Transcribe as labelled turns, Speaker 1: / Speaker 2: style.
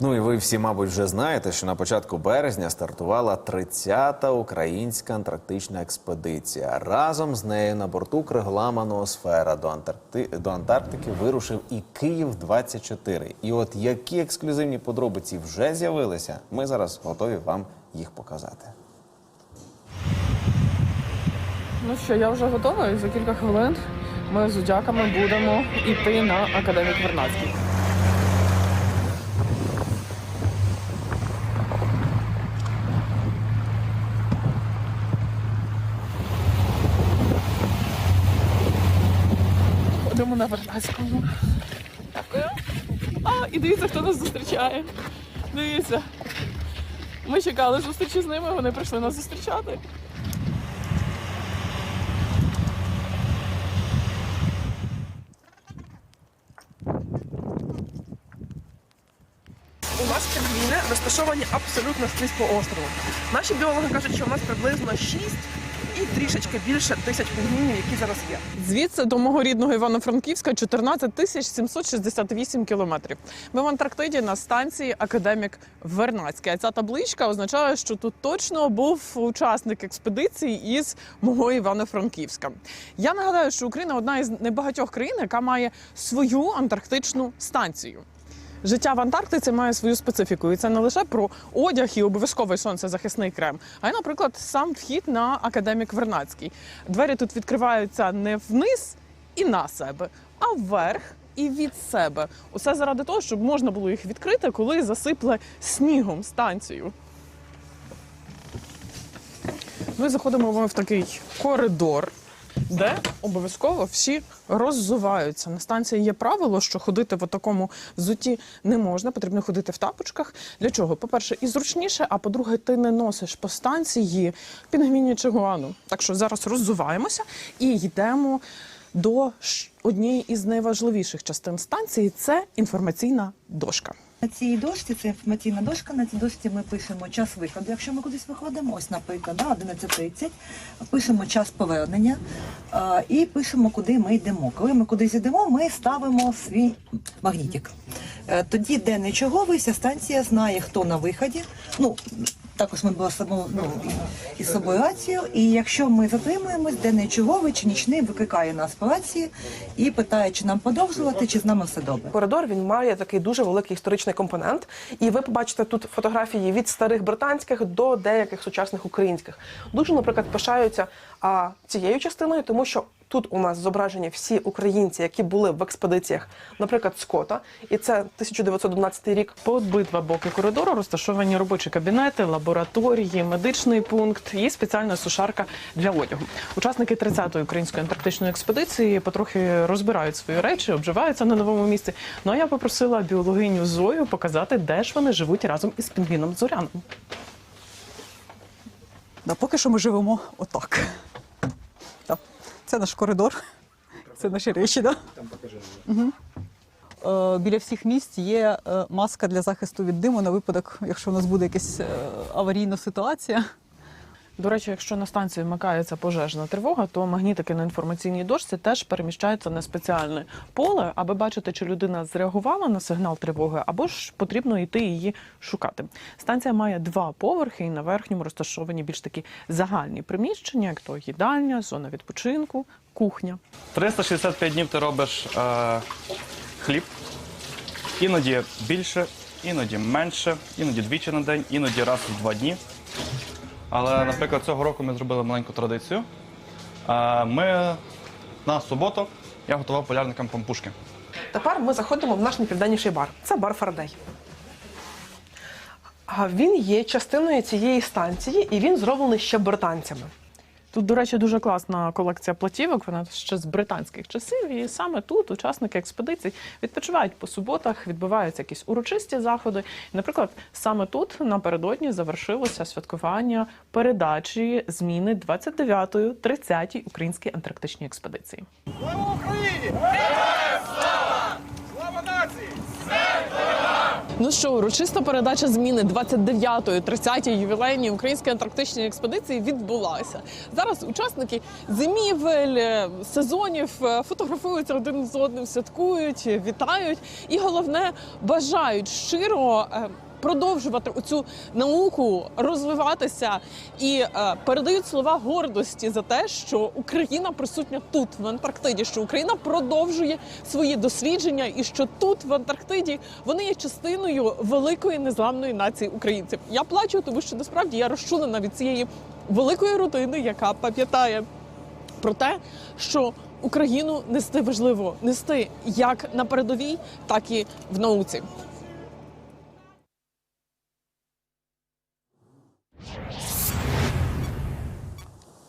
Speaker 1: Ну і ви всі, мабуть, вже знаєте, що на початку березня стартувала 30-та українська антарктична експедиція. Разом з нею на борту кригла Маносфера до, Антаркти... до Антарктики вирушив і Київ 24 І от які ексклюзивні подробиці вже з'явилися, ми зараз готові вам їх показати.
Speaker 2: Ну що, я вже готова, за кілька хвилин ми з удяками будемо йти на академік Вернадський. На Вернадському. Дякую. А, і дивіться, хто нас зустрічає. Дивіться. Ми чекали зустрічі з ними, вони прийшли нас зустрічати.
Speaker 3: У нас пінгвіни розташовані абсолютно скрізь по острову. Наші біологи кажуть, що у нас приблизно 6 і трішечки більше тисяч пінгвінів, які зараз є.
Speaker 2: Звідси до мого рідного Івано-Франківська 14 тисяч 768 кілометрів. Ми в Антарктиді на станції Академік Вернадський. А ця табличка означає, що тут точно був учасник експедиції із мого Івано-Франківська. Я нагадаю, що Україна одна із небагатьох країн, яка має свою антарктичну станцію. Життя в Антарктиці має свою специфіку, і це не лише про одяг і обов'язковий сонцезахисний крем, а й, наприклад, сам вхід на академік Вернадський. Двері тут відкриваються не вниз і на себе, а вверх. І від себе усе заради того, щоб можна було їх відкрити, коли засипле снігом станцію. Ми заходимо в такий коридор, де обов'язково всі роззуваються. На станції є правило, що ходити в такому взутті не можна, потрібно ходити в тапочках. Для чого? По-перше, і зручніше, а по-друге, ти не носиш по станції пінгвінячу гуану. Так що зараз роззуваємося і йдемо до однієї із найважливіших частин станції це інформаційна дошка.
Speaker 4: На цій дошці це інформаційна дошка. На цій дошці ми пишемо час виходу. Якщо ми кудись виходимо, ось, наприклад, да, 11.30, пишемо час повернення а, і пишемо, куди ми йдемо. Коли ми кудись йдемо, ми ставимо свій магнітик. Е, Тоді, де не чого, вся станція знає, хто на виході. Ну, також ми були собою, ну, із собою рацію. І якщо ми затримуємось, де не чого, чи нічний викликає нас по рації і питає, чи нам подовжувати, чи з нами все добре.
Speaker 3: Коридор він має такий дуже великий історичний компонент. І ви побачите тут фотографії від старих британських до деяких сучасних українських. Дуже, наприклад, пишаються а, цією частиною, тому що тут у нас зображені всі українці, які були в експедиціях, наприклад, Скота, і це 1911 рік.
Speaker 2: По обидва боки коридору розташовані робочі кабінети, лабораторії, медичний пункт і спеціальна сушарка для одягу. Учасники 30-ї української антарктичної експедиції потрохи розбирають свої речі, обживаються на новому місці. Ну а я попросила біологиню Зою показати, де ж вони живуть разом із пінгвіном Зоряном.
Speaker 5: Да, поки що ми живемо отак. Це наш коридор, це наші речі. Да? Угу. Е, біля всіх місць є е, маска для захисту від диму на випадок, якщо у нас буде якась е, аварійна ситуація.
Speaker 2: До речі, якщо на станції вмикається пожежна тривога, то магнітики на інформаційній дошці теж переміщаються на спеціальне поле, аби бачити, чи людина зреагувала на сигнал тривоги, або ж потрібно йти її шукати. Станція має два поверхи, і на верхньому розташовані більш такі загальні приміщення, як то їдальня, зона відпочинку, кухня.
Speaker 6: 365 днів ти робиш е, хліб. Іноді більше, іноді менше, іноді двічі на день, іноді раз в два дні. Але, наприклад, цього року ми зробили маленьку традицію. Е, ми на суботу я готував полярникам пампушки.
Speaker 3: Тепер ми заходимо в наш найпівденніший бар. Це бар Фарадей. А він є частиною цієї станції, і він зроблений ще британцями.
Speaker 2: Тут, до речі, дуже класна колекція платівок. Вона ще з британських часів. І саме тут учасники експедицій відпочивають по суботах, відбуваються якісь урочисті заходи. Наприклад, саме тут напередодні завершилося святкування передачі зміни 29-ї, 30-й українській антарктичній експедиції.
Speaker 7: Україні!
Speaker 2: Ну що, урочиста передача зміни 29-ї, 30-ї ювілейній української антарктичної експедиції відбулася. Зараз учасники зимівель, е, сезонів е, фотографуються один з одним, святкують, е, вітають і головне бажають щиро. Продовжувати оцю науку розвиватися і е, передають слова гордості за те, що Україна присутня тут, в Антарктиді, що Україна продовжує свої дослідження, і що тут, в Антарктиді, вони є частиною великої незламної нації українців. Я плачу, тому що насправді я розчулена від цієї великої родини, яка пам'ятає про те, що Україну нести важливо нести як на передовій, так і в науці.